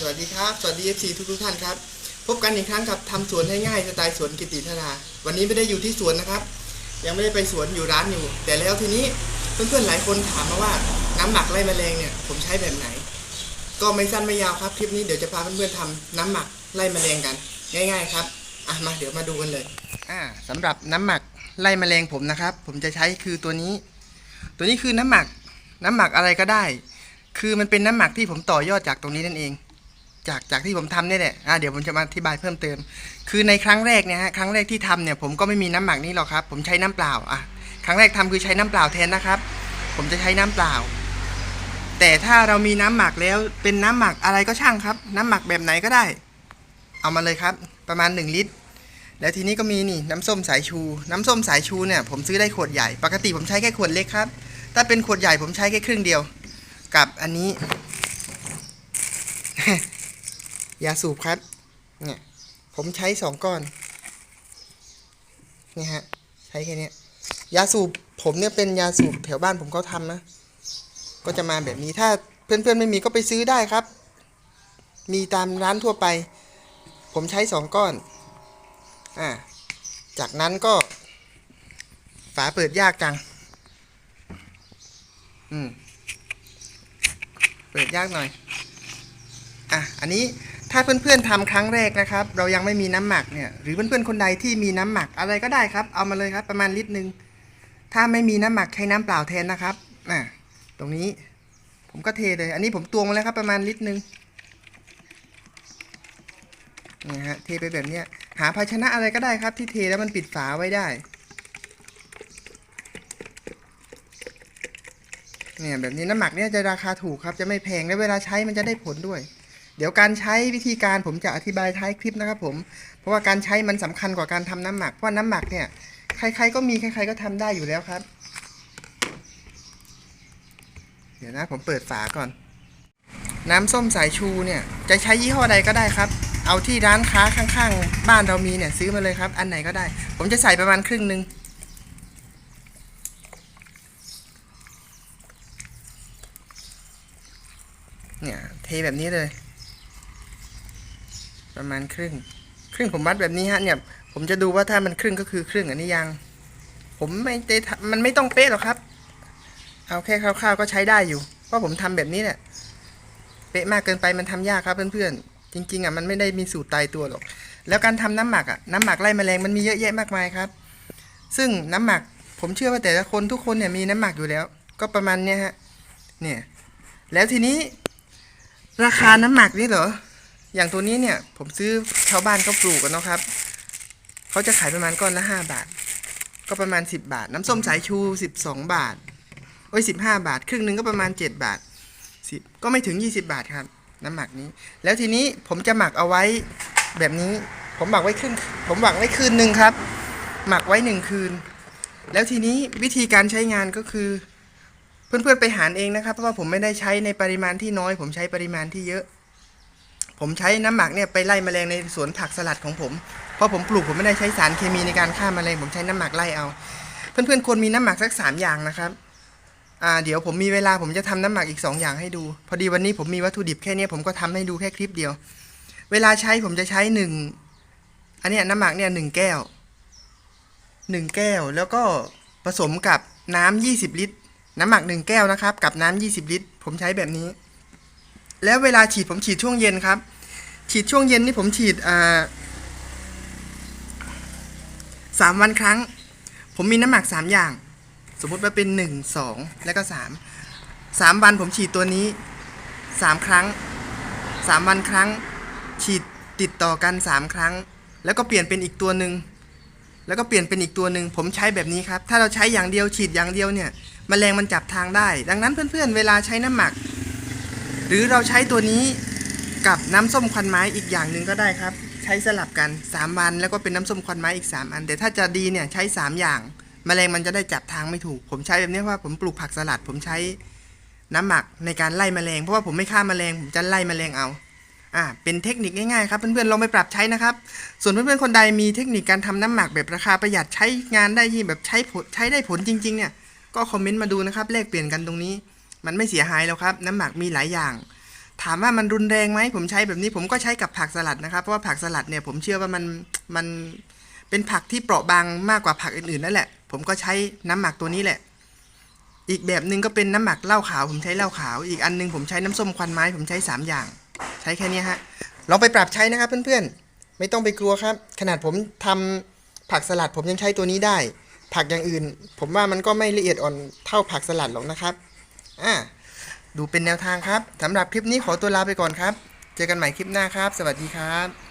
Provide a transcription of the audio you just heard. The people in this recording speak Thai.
สวัสดีครับ สวัสดีเอฟซีทุกทุกท่านครับ พบกันอีกครั้งกับทำสวนให้ง่ายสไตล์สวนกิติธนาวันนี้ไม่ได้อยู่ที่สวนนะครับ ยังไม่ได้ไปสวนอยู่ร้านอยู่ แต่แล้วทีนี้เพื่อนๆหลายคนถามมาว่าน้ำหมักไล่แมลงเนี่ยผมใช้แบบไหน ก็ไม่สั้นไม่ยาวครับคลิปนี้เดี๋ยวจะพาเพื่อนๆทำน้ำหมักไล่แมลงกัน ง่าย ๆ ครับอะมาเดี๋ยวมาดูกันเลย อ่าสำหรับน้ำหมักไล่แมลงผมนะครับ ผมจะใช้คือตัวนี้ ตัวนี้คือน้ำหมัก น้ำหมักอะไรก็ได้ คือมันเป็นน้ำหมักที่ผมต่อยอดจากตรงนี้นั่นเอง จากจากที่ผมทำเนี่ยแหละอ่าเดี๋ยวผมจะมาอธิบายเพิ่มเติม คือในครั้งแรกเนี่ยฮะครั้งแรกที่ทำเนี่ยผมก็ไม่มีน้ำหมักนี้หรอกครับ ผมใช้น้ำเปล่าอะครั้งแรกทำคือใช้น้ำเปล่าแทนนะครับ ผมจะใช้น้ำเปล่า แต่ถ้าเรามีน้ำหมักแล้วเป็นน้ำหมักอะไรก็ช่างครับ น้ำหมักแบบไหนก็ได้ เอามาเลยครับ ประมาณ 1 ลิตร แล้วทีนี้ก็มีนี่น้ำส้มสายชู น้ำส้มสายชูเนี่ยผมซื้อได้ขวดใหญ่ ปกติผมใช้แค่ขวดเล็กครับ ถ้าเป็นขวดใหญ่ผมใช้แค่ครึ่งเดียว กับอันนี้ ยาสูบครับเนี่ยผมใช้สองก้อนนี่ฮะใช้แค่นี้ยยาสูบผมเนี่ยเป็นยาสูบแถวบ้านผมเขาทำนะก็จะมาแบบนี้ถ้าเพื่อนๆไม่มีก็ไปซื้อได้ครับ มีตามร้านทั่วไป ผมใช้สองก้อนอ่าจากนั้นก็ ฝาเปิดยากจัง อืม เปิดยากหน่อย อะ อันนี้ ถ้าเพื่อนๆทำครั้งแรกนะครับ เรายังไม่มีน้ำหมักเนี่ยหรือเพื่อนๆคนใดที่มีน้ำหมักอะไรก็ได้ครับ เอามาเลยครับ ประมาณลิตรหนึ่งถ้าไม่มีน้ำหมักใช้น้ำเปล่าแทนนะครับอะตรงนี้ผมก็เทเลย อันนี้ผมตวงมาแล้วครับ ประมาณลิตรหนึ่งนี่ฮะเทไปแบบเนี้ยหาภาชนะอะไรก็ได้ครับ ที่เทแล้วมันปิดฝาไว้ได้เนี่ยแบบนี้น้ำหมักเนี่ยจะราคาถูกครับจะไม่แพงและเวลาใช้มันจะได้ผลด้วย เดี๋ยวการใช้วิธีการผมจะอธิบายท้ายคลิปนะครับผม เพราะว่าการใช้มันสำคัญกว่าการทำน้ำหมัก เพราะน้ำหมักเนี่ยใครๆก็มีใครๆก็ทำได้อยู่แล้วครับ เดี๋ยวนะผมเปิดฝาก่อน น้ำส้มสายชูเนี่ยจะใช้ยี่ห้อใดก็ได้ครับ เอาที่ร้านค้าข้างๆ บ้านเรามีเนี่ยซื้อมาเลยครับ อันไหนก็ได้ ผมจะใส่ประมาณครึ่งหนึ่งเนี่ยเทแบบนี้เลย ประมาณครึ่ง ครึ่งผมวัดแบบนี้ฮะเนี่ย ผมจะดูว่าถ้ามันครึ่งก็คือครึ่งอันนี้ยัง ผมไม่ได้ทำมันไม่ต้องเป๊ะหรอกครับ เอาแค่คร่าวๆก็ใช้ได้อยู่ เพราะผมทำแบบนี้เนี่ยเป๊ะมากเกินไปมันทำยากครับเพื่อนๆจริง ๆอะมันไม่ได้มีสูตรตายตัวหรอก แล้วการทำน้ำหมักอะน้ำหมักไล่แมลงมันมีเยอะแยะมากมายครับ ซึ่งน้ำหมักผมเชื่อว่าแต่ละคนทุกคนเนี่ยมีน้ำหมักอยู่แล้ว ก็ประมาณเนี้ยฮะเนี่ยแล้วทีนี้ราคาน้ำหมักนี่เหรอ อย่างตัวนี้เนี่ยผมซื้อชาวบ้านเขาปลูกกันนะครับเขาจะขายประมาณก้อนละห้าบาท ก็ประมาณสิบบาท น้ำส้มสายชูสิบสองบาทโอ้ยสิบห้าบาท ครึ่งหนึ่งก็ประมาณเจ็ดบาทสิบก็ไม่ถึงยี่สิบาทครับ น้ำหมักนี้ แล้วทีนี้ผมจะหมักเอาไว้แบบนี้ ผมหมักไว้ครึ่งผมหมักไว้คืนหนึ่งครับ หมักไว้หนึ่งคืน แล้วทีนี้วิธีการใช้งานก็คือ เพื่อนๆไปหารเองนะครับ เพราะว่าผมไม่ได้ใช้ในปริมาณที่น้อย ผมใช้ปริมาณที่เยอะ ผมใช้น้ำหมักเนี่ยไปไล่แมลงในสวนผักสลัดของผม เพราะผมปลูกผมไม่ได้ใช้สารเคมีในการฆ่าแมลงผมใช้น้ำหมักไล่เอา เพื่อนๆควรมีน้ำหมักสักสามอย่างนะครับอ่าเดี๋ยวผมมีเวลาผมจะทำน้ำหมักอีกสองอย่างให้ดู พอดีวันนี้ผมมีวัตถุดิบแค่นี้ผมก็ทำให้ดูแค่คลิปเดียว เวลาใช้ผมจะใช้หนึ่งอันนี้น้ำหมักเนี่ยหนึ่งแก้วหนึ่งแก้ว แล้วก็ผสมกับน้ำยี่สิบลิตร น้ำหมักหนึ่งแก้วนะครับ กับน้ำยี่สิบลิตร ผมใช้แบบนี้ แล้วเวลาฉีดผมฉีดช่วงเย็นครับ ฉีดช่วงเย็นนี่ผมฉีดอ่าสามวันครั้ง ผมมีน้ำหมักสามอย่าง สมมติว่าเป็นหนึ่งสองแล้วก็สามสามวันผมฉีดตัวนี้สามครั้งสามวันครั้ง ฉีดติดต่อกันสามครั้ง แล้วก็เปลี่ยนเป็นอีกตัวหนึ่งแล้วก็เปลี่ยนเป็นอีกตัวหนึ่งผมใช้แบบนี้ครับ ถ้าเราใช้อย่างเดียวฉีดอย่างเดียวเนี่ยแมลงมันจับทางได้ ดังนั้นเพื่อนๆเวลาใช้น้ำหมัก หรือเราใช้ตัวนี้กับน้ำส้มควันไม้อีกอย่างหนึ่งก็ได้ครับ ใช้สลับกัน 3 วันแล้วก็เป็นน้ำส้มควันไม้อีก 3 อัน แต่ถ้าจะดีเนี่ยใช้ 3 อย่างแมลงมันจะได้จับทางไม่ถูก ผมใช้แบบนี้ว่าผมปลูกผักสลัด ผมใช้น้ำหมักในการไล่แมลง เพราะว่าผมไม่ฆ่าแมลงผมจะไล่แมลงเอาอ่าเป็นเทคนิคง่ายๆครับเพื่อนๆลองไปปรับใช้นะครับ ส่วนเพื่อนๆคนใดมีเทคนิคการทำน้ำหมักแบบราคาประหยัดใช้งานได้ที่แบบใช้ผลใช้ได้ผลจริง ๆ เนี่ยก็คอมเมนต์มาดูนะครับแลกเปลี่ยนกันตรงนี้ มันไม่เสียหายแล้วครับ น้ำหมักมีหลายอย่าง ถามว่ามันรุนแรงไหมผมใช้แบบนี้ผมก็ใช้กับผักสลัดนะครับ เพราะว่าผักสลัดเนี่ยผมเชื่อว่ามันมันเป็นผักที่เปราะบางมากกว่าผักอื่นๆนั่นแหละ ผมก็ใช้น้ำหมักตัวนี้แหละ อีกแบบหนึ่งก็เป็นน้ำหมักเหล้าขาว ผมใช้เหล้าขาว อีกอันหนึงผมใช้น้ำส้มควันไม้ ผมใช้สามอย่าง ใช้แค่นี้ฮะลองไปปรับใช้นะครับเพื่อนๆ ไม่ต้องไปกลัวครับ ขนาดผมทำผักสลัดผมยังใช้ตัวนี้ได้ ผักอย่างอื่น ผมว่ามันก็ไม่ละเอียดอ่อนเท่าผักสลัดหรอกนะครับ อ่าดูเป็นแนวทางครับสำหรับคลิปนี้ขอตัวลาไปก่อนครับ เจอกันใหม่คลิปหน้าครับ สวัสดีครับ